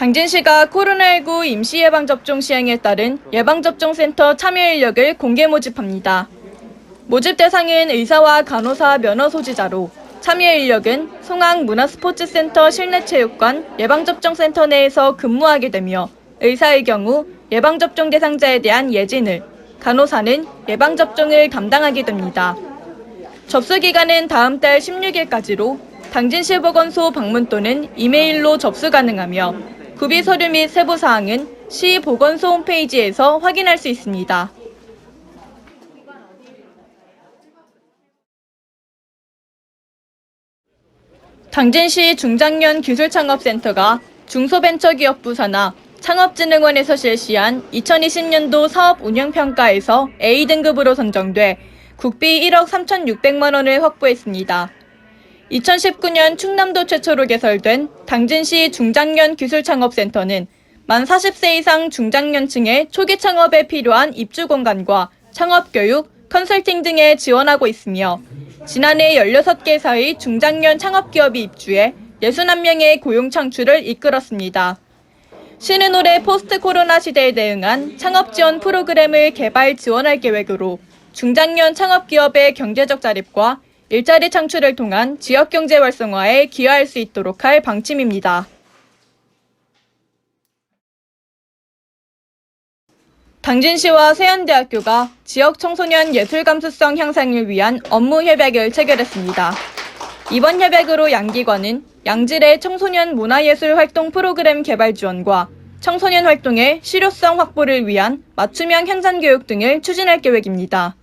당진시가 코로나19 임시 예방접종 시행에 따른 예방접종센터 참여 인력을 공개 모집합니다. 모집 대상은 의사와 간호사 면허 소지자로 참여 인력은 송악 문화스포츠센터 실내체육관 예방접종센터 내에서 근무하게 되며 의사의 경우 예방접종 대상자에 대한 예진을, 간호사는 예방접종을 담당하게 됩니다. 접수 기간은 다음 달 16일까지로 당진시 보건소 방문 또는 이메일로 접수 가능하며 구비 서류 및 세부 사항은 시 보건소 홈페이지에서 확인할 수 있습니다. 당진시 중장년 기술창업센터가 중소벤처기업부 산하 창업진흥원에서 실시한 2020년도 사업 운영평가에서 A등급으로 선정돼 국비 1억 3,600만 원을 확보했습니다. 2019년 충남도 최초로 개설된 당진시 중장년 기술창업센터는 만 40세 이상 중장년층의 초기 창업에 필요한 입주 공간과 창업 교육, 컨설팅 등에 지원하고 있으며 지난해 16개사의 중장년 창업기업이 입주해 61명의 고용 창출을 이끌었습니다. 시는 올해 포스트 코로나 시대에 대응한 창업 지원 프로그램을 개발 지원할 계획으로 중장년 창업 기업의 경제적 자립과 일자리 창출을 통한 지역 경제 활성화에 기여할 수 있도록 할 방침입니다. 당진시와 세안대학교가 지역 청소년 예술 감수성 향상을 위한 업무 협약을 체결했습니다. 이번 협약으로 양기관은 양질의 청소년 문화예술 활동 프로그램 개발 지원과 청소년 활동의 실효성 확보를 위한 맞춤형 현장 교육 등을 추진할 계획입니다.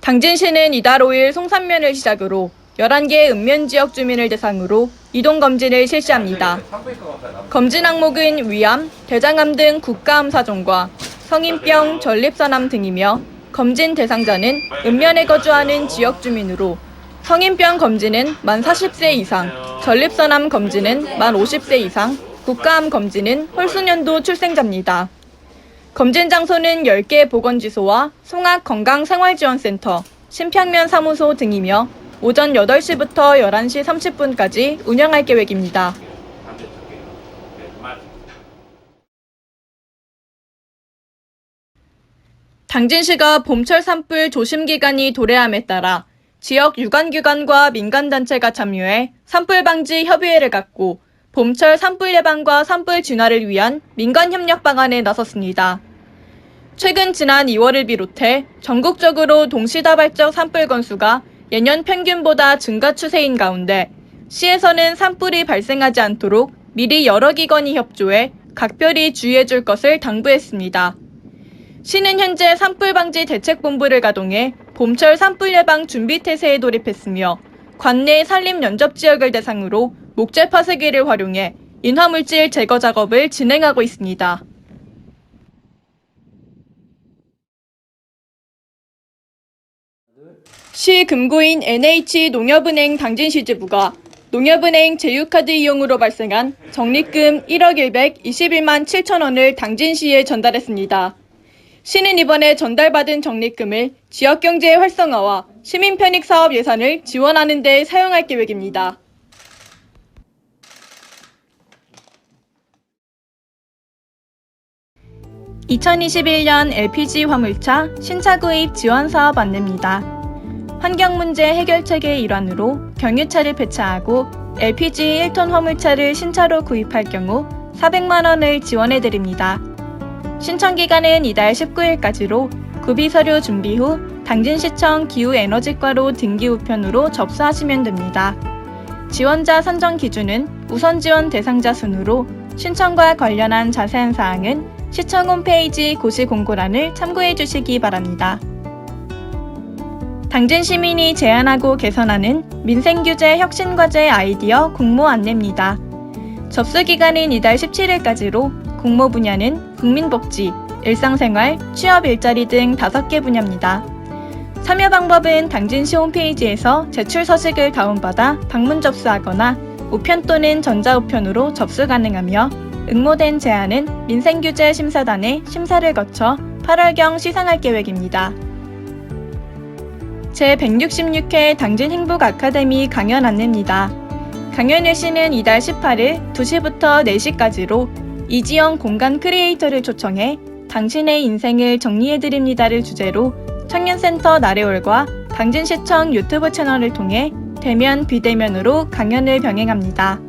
당진시는 이달 5일 송산면을 시작으로 11개 읍면 지역 주민을 대상으로 이동 검진을 실시합니다. 검진 항목은 위암, 대장암 등 국가암 사종과 성인병, 전립선암 등이며 검진 대상자는 읍면에 거주하는 지역 주민으로 성인병 검진은 만 40세 이상, 전립선암 검진은 만 50세 이상, 국가암 검진은 홀수년도 출생자입니다. 검진 장소는 10개 보건지소와 송악 건강생활지원센터, 신평면 사무소 등이며 오전 8시부터 11시 30분까지 운영할 계획입니다. 당진시가 봄철 산불 조심 기간이 도래함에 따라 지역 유관기관과 민간단체가 참여해 산불 방지 협의회를 갖고 봄철 산불 예방과 산불 진화를 위한 민간 협력 방안에 나섰습니다. 최근 지난 2월을 비롯해 전국적으로 동시다발적 산불 건수가 예년 평균보다 증가 추세인 가운데 시에서는 산불이 발생하지 않도록 미리 여러 기관이 협조해 각별히 주의해 줄 것을 당부했습니다. 시는 현재 산불 방지 대책본부를 가동해 봄철 산불 예방 준비 태세에 돌입했으며 관내 산림 연접 지역을 대상으로 목재 파쇄기를 활용해 인화물질 제거 작업을 진행하고 있습니다. 시 금고인 NH 농협은행 당진시지부가 농협은행 제휴카드 이용으로 발생한 적립금 1억 121만 7천 원을 당진시에 전달했습니다. 시는 이번에 전달받은 적립금을 지역경제 활성화와 시민 편익 사업 예산을 지원하는 데 사용할 계획입니다. (2021년) LPG 화물차 신차 구입 지원 사업 안내입니다. 환경 문제 해결 체계의 일환으로 경유차를 폐차하고 LPG 1톤 화물차를 신차로 구입할 경우 400만 원을 지원해 드립니다. 신청 기간은 이달 19일까지로 구비 서류 준비 후 당진시청 기후에너지과로 등기 우편으로 접수하시면 됩니다. 지원자 선정 기준은 우선 지원 대상자 순으로 신청과 관련한 자세한 사항은 시청 홈페이지 고시 공고란을 참고해 주시기 바랍니다. 당진 시민이 제안하고 개선하는 민생규제 혁신과제 아이디어 공모 안내입니다. 접수 기간은 이달 17일까지로 공모 분야는 국민복지, 일상생활, 취업 일자리 등 5개 분야입니다. 참여 방법은 당진시 홈페이지에서 제출 서식을 다운받아 방문 접수하거나 우편 또는 전자우편으로 접수 가능하며 응모된 제안은 민생규제 심사단의 심사를 거쳐 8월경 시상할 계획입니다. 제166회 당진 행복 아카데미 강연 안내입니다. 강연 일시는 이달 18일 2시부터 4시까지로 이지영 공간 크리에이터를 초청해 당신의 인생을 정리해드립니다를 주제로 청년센터 나래올과 당진시청 유튜브 채널을 통해 대면, 비대면으로 강연을 병행합니다.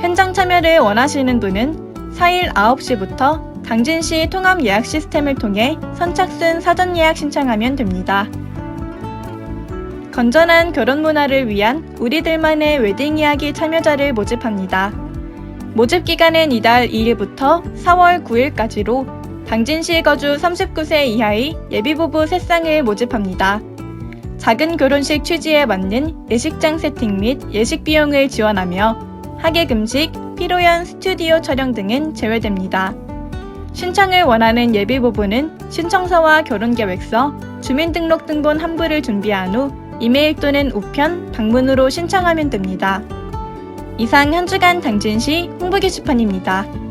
현장 참여를 원하시는 분은 4일 9시부터 당진시 통합 예약 시스템을 통해 선착순 사전 예약 신청하면 됩니다. 건전한 결혼 문화를 위한 우리들만의 웨딩 이야기 참여자를 모집합니다. 모집 기간은 이달 2일부터 4월 9일까지로 당진시 거주 39세 이하의 예비부부 3쌍을 모집합니다. 작은 결혼식 취지에 맞는 예식장 세팅 및 예식 비용을 지원하며 하객 음식, 피로연 스튜디오 촬영 등은 제외됩니다. 신청을 원하는 예비부부는 신청서와 결혼계획서, 주민등록등본 한부를 준비한 후 이메일 또는 우편, 방문으로 신청하면 됩니다. 이상 한 주간 당진시 홍보 게시판입니다.